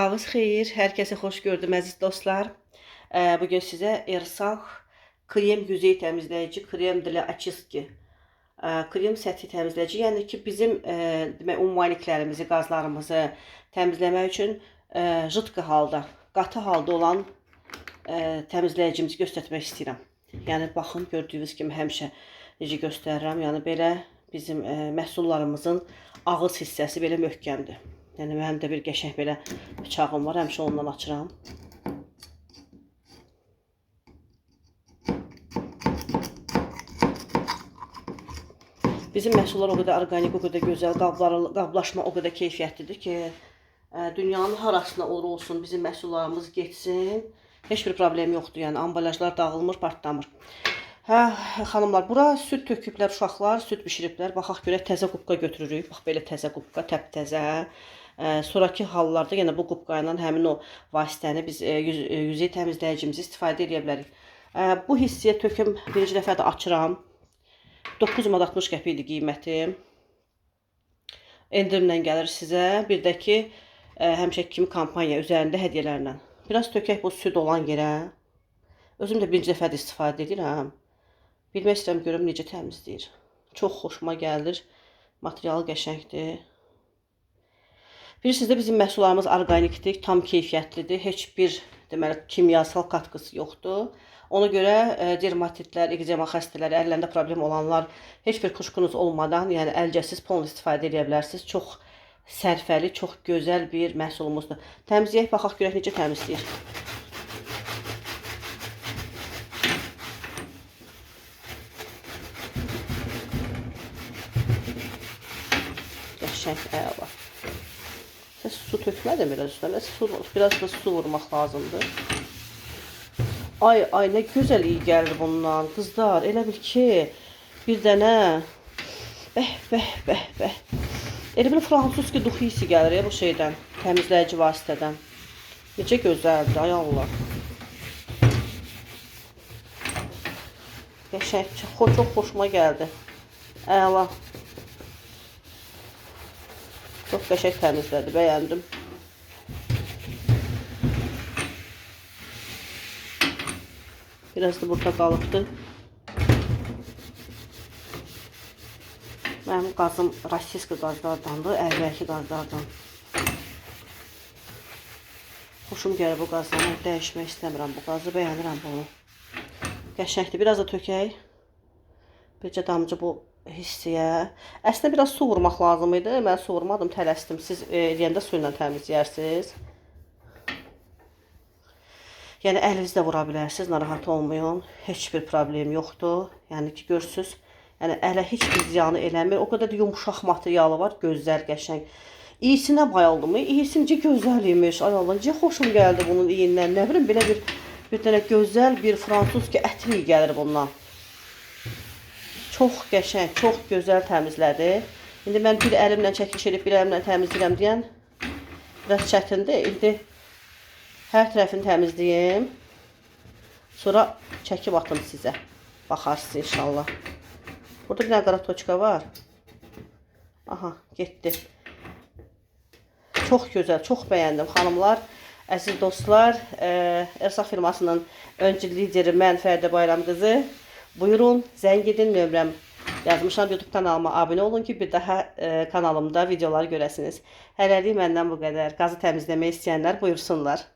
Sabahınız xeyir, hər kəsi xoş gördüm əziz dostlar. Bugün sizə Ersaq krem yüzey təmizləyici, krem dilə açıski, krem səthi təmizləyici, yəni ki, bizim demək, ummaniklərimizi, qazlarımızı təmizləmək üçün jıtqı halda, qatı halda olan təmizləyicimizi göstərmək istəyirəm. Yəni, baxın, gördüyünüz kimi həmişə necə göstərirəm, yəni belə bizim məhsullarımızın ağız hissəsi belə möhkəmdir. Yəni mənim də bir qəşəng belə bıçağım var, həmişə ondan açıram. Bizim məhsullar o qədər orqanik, o qədər gözəl, qablar, qablaşma o qədər keyfiyyətlidir ki, dünyanın harasına olur olsun bizim məhsullarımız getsin. Heç bir problem yoxdur. Yəni ambalajlar dağılmır, partlamır. Hə, xanımlar, bura süd töküblər uşaqlar, süd bişiriblər. Baxaq görək təzə qubqa götürürük. Bax belə təzə qubqa, təptəzə. Ə, sonrakı hallarda yenə bu qubqa ilə həmin o vasitəni biz ə, yüz, ə, yüzey təmizləyicimizi istifadə edə bilərik. Ə, bu hissəyə töküm birinci dəfə də açıram. 9 manat 60 qəpik idi qiyməti. Endirimlə gəlir sizə. Bir də ki, ə, həmişəki kimi kampaniya üzərində hədiyyələrlə. Biraz tökək bu süd olan yerə. Özüm də birinci dəfədir istifadə edirəm. Bilmək istəyirəm görüm necə təmizləyir. Çox xoşuma gəlir. Materialı qəşəngdir. Bilirsiniz də bizim məhsullarımız orqanikdir, tam keyfiyyətlidir. Heç bir deməli kimyasal katkısı yoxdur. Ona görə e, dermatitlər, ekzema xəstələri, əllərində problem olanlar heç bir kuşkunuz olmadan, yəni əlcəsiz polnu istifadə edə bilərsiniz. Çox sərfəli, çox gözəl bir məhsulumuzdur. Təmizləyək baxaq görək necə təmizləyir. Qəşəng əla. Siz su tökmədim biraz üstünə. Su, biraz da su vurmaq lazımdır. Ay ay nə gözəl iyi gəlir bundan. Qızlar, elə bil ki bir dənə bəh bəh bəh bəh. Elə bil fransuski duxu hissi gəlir ya bu şeydən, təmizləyici vasitədən. Necə gözəldir, ay Allah. Qəşəng, çox, çox xoşuma gəldi. Əla. Çox qəşəng təmizlədi, bəyəndim. Biraz da burada qalıbdı. Mənim qazım rasiska qazlardandır, əvvəlki qazlardan. Xoşum gəlir bu qazdan, dəyişmək istəmirəm bu qazı, bəyənirəm bunu. Qəşəngdir, biraz da tökək. Bircə damcı bu hissəyə. Əslində biraz su vurmaq lazım idi. Mən su vurmadım, tələsdim. Siz eləyəndə su ilə təmizləyərsiniz. Yəni əlinizlə vura bilərsiniz, narahat olmayın. Heç bir problem yoxdur. Yəni ki, görürsüz, yəni ələ heç bir ziyanı eləmir. O qədər də yumşaq materialı var, gözəl, qəşəng. İyisinə bayıldım. İyisi necə gözəl imiş. Ay Allah, necə xoşum gəldi bunun iyindən. Nə bilim, belə bir bir dənə gözəl bir fransuz ki, ətli gəlir bundan. Çox qəşəng, çox gözəl təmizlədi. İndi mən bir əlimlə çəkiliş bir əlimlə təmizləyirəm deyən biraz çətindir. İndi hər tərəfini təmizləyim. Sonra çəkib atım sizə. Baxarsınız inşallah. Burada bir dənə qara toçka var. Aha, getdi. Çox gözəl, çox bəyəndim xanımlar. Əziz dostlar, e, Ersaq firmasının öncü lideri mən Fərdə Bayram qızı. Buyurun, zəng edin nömrəm. Yazmışam YouTube kanalıma abunə olun ki, bir daha e, kanalımda videolar görəsiniz. Hələlik məndən bu qədər. Qazı təmizləmək istəyənlər buyursunlar.